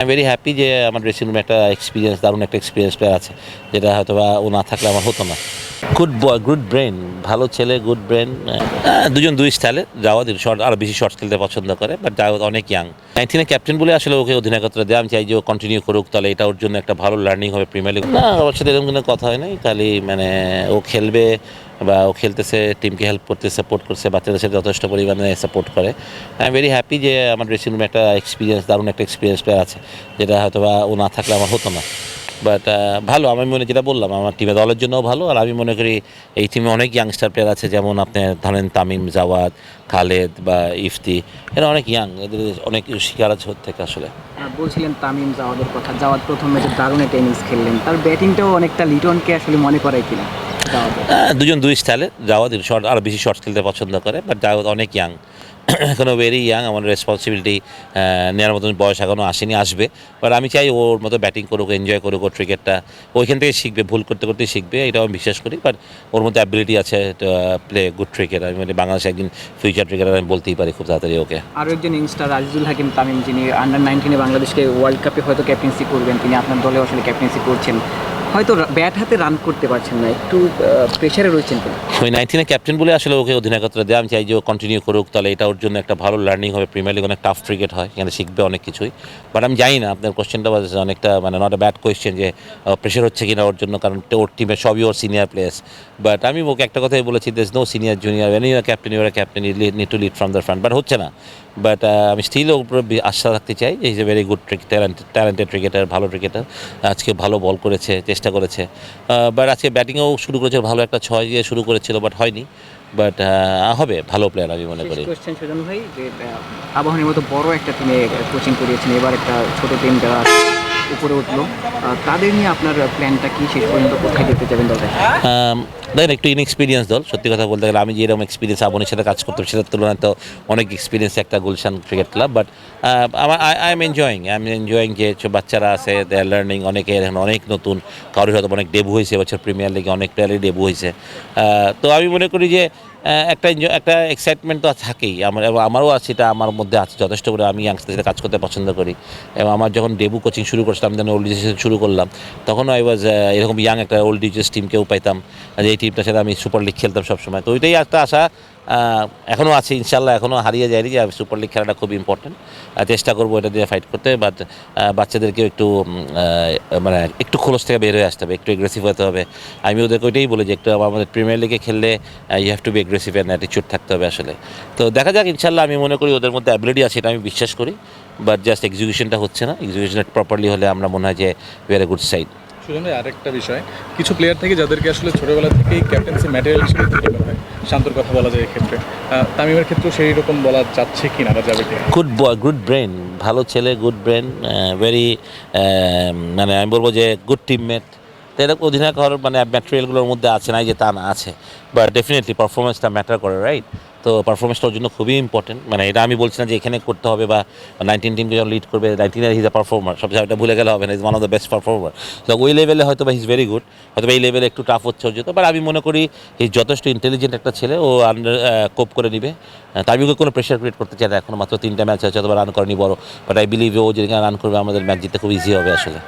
আমি very happy যে আমার ড্রেসিং রুমে একটা এক্সপিরিয়েন্স দারুণ একটা এক্সপিরিয়েন্স আছে, যেটা হয়তো বা ও না থাকলে আমার হতো না। গুড বয় গুড ব্রেন ভালো ছেলে গুড ব্রেন দুজন দুই স্টাইলে জাওয়াদ শর্ট আরও বেশি শর্টস খেলতে পছন্দ করে বাট জাওয়াদ অনেক ইয়াং নাইনটিনের ক্যাপ্টেন বলে আসলে ওকে অধিনায়কত্ব দেয়, আমি চাই যে ও কন্টিনিউ করুক, তাহলে এটা ওর জন্য একটা ভালো লার্নিং হবে প্রিমিয়ার লিগ না ওর সাথে এরকম কোনো কথা হয় নাই, খালি মানে ও খেলবে বা ও খেলতেছে টিমকে হেল্প করতে সাপোর্ট করছে, বাচ্চাদের সাথে যথেষ্ট পরিমাণে সাপোর্ট করে। আই এম ভেরি হ্যাপি যে আমার ড্রেসিং রুমে একটা এক্সপিরিয়েন্স দারুণ একটা এক্সপিরিয়েন্স প্লেয়ার আছে, যেটা হয়তো বা ও না থাকলে আমার হতো না। বাট ভালো, আমি মনে, যেটা বললাম, আমার টিমে দলের জন্যও ভালো, আর আমি মনে করি এই টিমে অনেক ইয়াংস্টার প্লেয়ার আছে, যেমন আপনি ধরেন তামিম, জাওয়াদ, খালেদ বা ইফতি, এরা অনেক ইয়াং এদের অনেক শিকার আছে থেকে আসলে। আর বলছিলেন তামিম, জাওয়াদের কথা, জাওয়াদ প্রথম ম্যাচে দারুণ একটা ইনিংস খেললেন, তার ব্যাটিংটাও অনেকটা লিটনকে আসলে মনে করায় কিনা। দুজন দুই স্টাইলে জাওয়াদ শর্ট আরও বেশি শর্টস খেলতে পছন্দ করে বাট জাওয়াদ অনেক ইয়াং এখনও ভেরি ইয়াং আমার রেসপন্সিবিলিটি নেওয়ার মতন বয়স এখনও আসেনি আসবে। বাট আমি চাই ওর মতো ব্যাটিং করুক এনজয় করুক ওর ক্রিকেটটা ওইখান থেকে শিখবে ভুল করতে করতে শিখবে এটাও আমি বিশ্বাস করি বাট ওর মধ্যে অ্যাবিলিটি আছে প্লে গুড ক্রিকেট আমি মানে বাংলাদেশে একদিন ফিউচার ক্রিকেটার আমি বলতেই পারি খুব তাড়াতাড়ি ওকে। আরও একজন ইংস্টার আজিজুল হাকিম তামিম যিনি আন্ডার নাইনটিনে বাংলাদেশকে ওয়ার্ল্ড কাপে হয়তো ক্যাপ্টেন্সি করবেন তিনি আপনার দলে আসলে ক্যাপ্টেন্সি করছেন। হয়তো ব্যাট হাতে রান করতে পারছেন না, একটু প্রেশারে রয়েছেন ওই নাইনটিনের ক্যাপ্টেন বলে আসলে ওকে অধিনায়কত্ব দেয়, আমি চাই যে ও কন্টিনিউ করুক, তাহলে এটা ওর জন্য একটা ভালো লার্নিং হবে। প্রিমিয়ার লিগ অনেক টাফ ক্রিকেট হয়, এখানে শিখবে অনেক কিছুই। বাট আমি জানি না, আপনার কোশ্চেনটা অনেকটা মানে নট এ ব্যাড কোয়েশ্চেন যে প্রেশার হচ্ছে কিনা ওর জন্য, কারণ ওর টিমে সবই ওর সিনিয়র প্লেয়ার্স বাট আমি ওকে একটা কথাই বলেছি দেশ no senior junior any captain your captain need to lead from the front but হচ্ছে না। বাট আমি স্টিল ওর উপরে আস্থা রাখতে চাই is a very good talented cricketer ভালো ক্রিকেটার আজকে ভালো বল করেছে করেছে। বাট আজকে ব্যাটিংও শুরু করেছে ভালো একটা ছয় দিয়ে শুরু করেছিল বাট হয়নি। বাট হবে ভালো প্লেয়ার আমি মনে করি। কোয়েশ্চেন সুজন ভাই যে আবাহনীর মতো বড় একটা টিমে কোচিং করিয়েছেন এবার একটা ছোট টিম যারা উপরে উঠল। তাদের নিয়ে আপনার প্ল্যানটা কি? শেষ পর্যন্ত কোথায় দেখতে যাবেন দেখেন, একটু ইনএক্সপিরিয়েন্স দল, সত্যি কথা বলতে গেলে। আমি যেরকম এক্সপিরিয়েন্স আবনের সাথে কাজ করতাম, সেটার তুলনায় তো অনেক এক্সপিরিয়েন্স একটা গুলশান ক্রিকেট ক্লাব বাট আমার I I am enjoying I am enjoying যে বাচ্চারা আছে দে আর লার্নিং অনেকে এখন অনেক নতুন। কারোর হয়তো অনেক ডেবু হয়েছে, এবছর প্রিমিয়ার লিগে অনেক প্লেয়ারই ডেবু হয়েছে। তো আমি মনে করি যে একটা enjoy- একটা এক্সাইটমেন্ট তো থাকেই। আমার, এবং আমারও আছে এটা আমার মধ্যে আছে, যথেষ্ট করে আমি ইয়াংস্টার সাথে কাজ করতে পছন্দ করি। এবং আমার যখন ডেবু কোচিং শুরু করছিলাম দেন ওল্ড ডিজেস শুরু করলাম। তখন আই ওয়াজ এরকম ইয়াং একটা ওল্ড ডিজেস টিমকেও পাইতাম। যে এই টিমটার সাথে আমি সুপার লিগ খেলতাম সবসময়। তো ওইটাই একটা আশা। এখনও আছে ইনশাল্লাহ এখনও হারিয়ে যায়নি যে সুপার লিগ খেলাটা খুব ইম্পর্টেন্ট চেষ্টা করব এটা দিয়ে ফাইট করতে বাট বাচ্চাদেরকেও একটু মানে একটু খোলস থেকে বের হয়ে আসতে হবে, একটু এগ্রেসিভ হতে হবে। আমি ওদেরকে ওইটাই বলি যে একটু আমাদের প্রিমিয়ার লিগে খেললে you have to be aggressive and অ্যাটিচিউড থাকতে হবে আসলে। তো দেখা যাক ইনশাল্লাহ আমি মনে করি ওদের মধ্যে অ্যাবিলিটি আছে, এটা আমি বিশ্বাস করি বাট জাস্ট এক্সিকিউশনটা হচ্ছে না। এক্সিকিউশনটা প্রপারলি হলে আমরা মনে হয় যে এ গুড সাইড ভাই আরেকটা বিষয়, কিছু প্লেয়ার থেকে যাদেরকে আসলে ছোটোবেলা থেকেই ক্যাপ্টেন্সি ম্যাটেরিয়াল হিসেবে তৈরি করা হয়, শান্তর কথা বলা যায় এক্ষেত্রে। তামিমের ক্ষেত্রেও সেই রকম বলা যাচ্ছে কি না যাবে কি গুড বয় গুড ব্রেন ভালো ছেলে গুড ব্রেন ভেরি মানে আমি বলব যে গুড টিমমেট এরকম অধিনায়ক হওয়ার মানে ম্যাটেরিয়ালগুলোর মধ্যে আছে না যে তা না আছে। বাট ডেফিনেটলি পারফরমেন্সটা ম্যাটার করে রাইট তো পারফরমেন্সটা ওর জন্য খুবই ইম্পর্টেন্ট মানে এটা আমি বলছি না যে এখানে করতে হবে বা নাইনটিন টিমকে যখন লিড করবে নাইনটিনের হিজ আ পারফর্মার সব জায়গাটা ভুলে গেলে হবে না is one of the best performer তো ওই লেভেলে হয়তো বা হিজ ভেরি গুড হয়তো এই লেভেলে একটু টাফ হচ্ছে ওর বাট আমি মনে করি হিজ যথেষ্ট ইন্টেলিজেন্ট একটা ছেলে, ও আন্ডার কোপ করে নিবে। তাই ওকে কোনো প্রেশার ক্রিয়েট করতে চায় না, এখন মাত্র তিনটা ম্যাচ আছে অথবা রান করেনি বড়। বাট আই বিলিভ ও যেখানে রান করবে, আমাদের ম্যাচ জিততে খুব ইজি হবে আসলে।